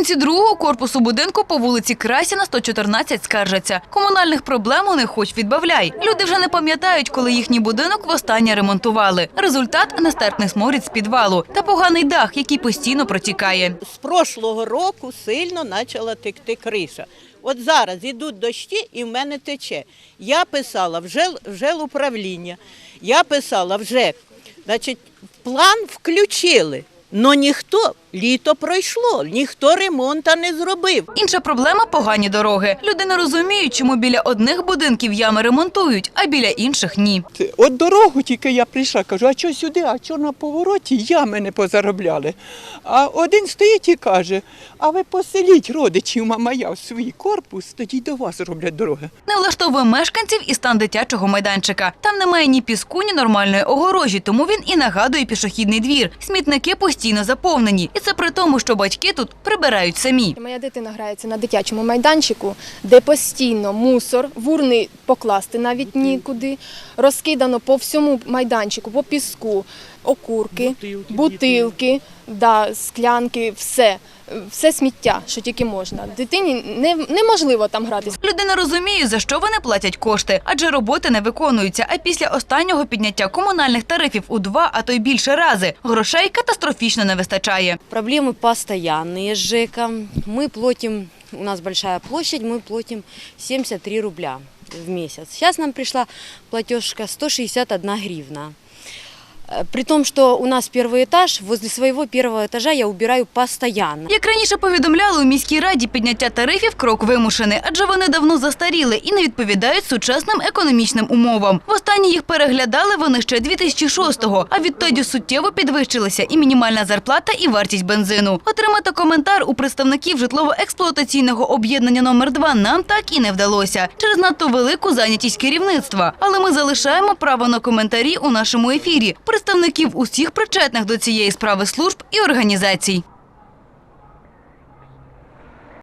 Мешканці другого корпусу будинку по вулиці Красіна 114 скаржаться. Комунальних проблем у них хоч відбавляй. Люди вже не пам'ятають, коли їхній будинок востаннє ремонтували. Результат нестерпний сморід з підвалу та поганий дах, який постійно протікає. З прошлого року сильно почала текти криша. От зараз ідуть дощі і в мене тече. Я писала в жел, в желуправління, я писала в ЖЕК. Значить, план включили, але ніхто, літо пройшло, ніхто ремонту не зробив. Інша проблема погані дороги. Люди не розуміють, чому біля одних будинків ями ремонтують, а біля інших ні. От дорогу тільки я прийшла, кажу, а що сюди, а що на повороті ями не позаробляли. А один стоїть і каже, а ви поселіть родичів Мамая в свій корпус, тоді до вас зроблять дороги. Не влаштовує мешканців і стан дитячого майданчика. Там немає ні піску, ні нормальної огорожі, тому він і нагадує пішохідний двір. Смітники постійно заповнені. Це при тому, що батьки тут прибирають самі. Моя дитина грається на дитячому майданчику, де постійно мусор, в урни покласти навіть нікуди, розкидано по всьому майданчику, по піску, окурки, бутилки, да, склянки, все. Все сміття, що тільки можна. Дитині не, неможливо там гратися. Люди не розуміють, за що вони платять кошти, адже роботи не виконуються. А після останнього підняття комунальних тарифів у два, а то й більше рази, грошей катастрофічно не вистачає. Проблемы постоянные с ЖЭКом. Мы платим, у нас большая площадь, мы платим 73 рубля в месяц. Сейчас нам пришла платежка 161 гривна. Э, При том, что у нас первый этаж, возле своего первого этажа я убираю постоянно. Як раніше повідомляли у міській раді, підняття тарифів крок вимушений, адже вони давно застаріли і не відповідають сучасним економічним умовам. Востаннє їх переглядали вони ще 2006-го, а відтоді суттєво підвищилися і мінімальна зарплата, і вартість бензину. Отримати коментар у представників житлово-експлуатаційного об'єднання номер 2 нам так і не вдалося через надто велику зайнятість керівництва. Але ми залишаємо право на коментарі у нашому ефірі представників усіх причетних до цієї справи служб і організацій.